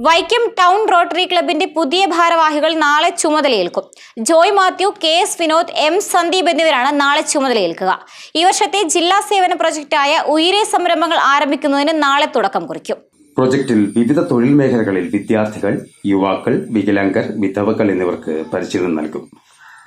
Vaikom town rotary ക്ലബിന്റെ പുതിയ ഭാരവാഹികൾ നാളെ ചുമതലയേൽക്കും. Joy Mathew K S Vinod M Sandeep എന്നിവരാണ് നാളെ ചുമതലയേൽക്കുക. ഈ വർഷത്തെ ജില്ലാ സേവന പ്രൊജക്റ്റായ ഉയരെ സംരംഭങ്ങൾ ആരംഭിക്കുന്നതിന് നാളെ തുടക്കം കുറിക്കും. പ്രൊജക്ടിൽ വിവിധ തൊഴിൽ മേഖലകളിൽ വിദ്യാർത്ഥികൾ യുവാക്കൾ വികലാംഗർ വിധവകൾ എന്നിവർക്ക് പരിശീലനം നൽകും.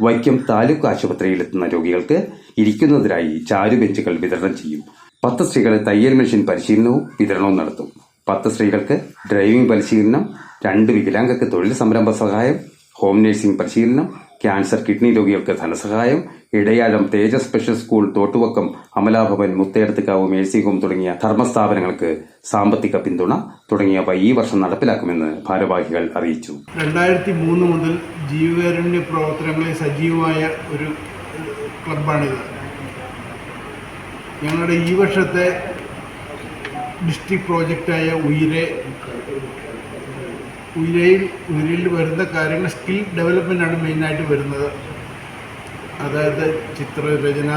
വൈക്കം താലൂക്ക് ആശുപത്രിയിലെത്തുന്ന രോഗികൾക്ക് ഇരിക്കുന്നതിനായി ചാരുബെഞ്ചുകൾ വിതരണം ചെയ്യും. പത്ത് സ്ത്രീകളെ തയ്യൽ മെഷീൻ പരിശീലനവും വിതരണവും നടത്തും. പത്ത് സ്ത്രീകൾക്ക് ഡ്രൈവിംഗ് പരിശീലനം രണ്ട് വികലാംഗർക്ക് തൊഴിൽ സംരംഭ സഹായം ഹോം നഴ്സിംഗ് പരിശീലനം ക്യാൻസർ കിഡ്നി രോഗികൾക്ക് ധനസഹായം Edayazham Thejas special school Thottuvakkam Amalabhavan Muthedathukavu mercy home തുടങ്ങിയ ധർമ്മസ്ഥാപനങ്ങൾക്ക് സാമ്പത്തിക പിന്തുണ തുടങ്ങിയവ ഈ വർഷം നടപ്പിലാക്കുമെന്ന് ഭാരവാഹികൾ അറിയിച്ചു. രണ്ടായിരത്തി മൂന്ന് മുതൽ ജീവകാരുണ്യ പ്രവർത്തനങ്ങളിൽ സജീവമായ ഒരു ക്ലബാണിത് ഞങ്ങളുടെ ഈ വർഷത്തെ ഡിസ്ട്രിക്ട് പ്രോജക്റ്റായ ഉയരെ ഉയരയിൽ ഉയരയിൽ വരുന്ന കാര്യങ്ങൾ സ്കിൽ ഡെവലപ്മെന്റാണ് മെയിനായിട്ട് വരുന്നത്. അതായത് ചിത്രരചന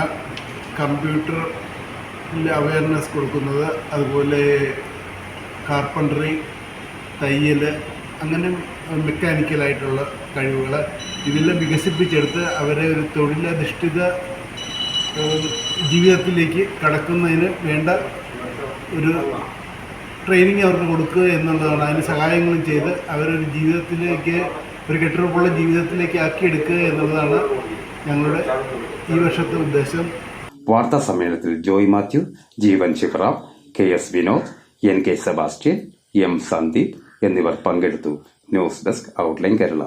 കമ്പ്യൂട്ടർ അവയർനെസ് കൊടുക്കുന്നത് അതുപോലെ കാർപ്പൻട്രി തയ്യൽ അങ്ങനെ മെക്കാനിക്കലായിട്ടുള്ള കഴിവുകൾ ഇതെല്ലാം വികസിപ്പിച്ചെടുത്ത് അവരെ ഒരു തൊഴിലധിഷ്ഠിത ജീവിതത്തിലേക്ക് കടക്കുന്നതിന് വേണ്ട ഒരു ട്രെയിനിങ് അവർക്ക് കൊടുക്കുക എന്നുള്ളതാണ്. അതിന് സഹായങ്ങളും ചെയ്ത് അവരൊരു ജീവിതത്തിലേക്ക് ഒരു കെട്ടുറപ്പുള്ള ജീവിതത്തിലേക്ക് ആക്കിയെടുക്കുക എന്നുള്ളതാണ് ഞങ്ങളുടെ ഈ വർഷത്തെ ഉദ്ദേശം. വാർത്താ സമ്മേളനത്തിൽ Joy Mathew Jeevan Shikharam K S Vinod N K Sebastian M Sandeep എന്നിവർ പങ്കെടുത്തു. News desk outline Kerala.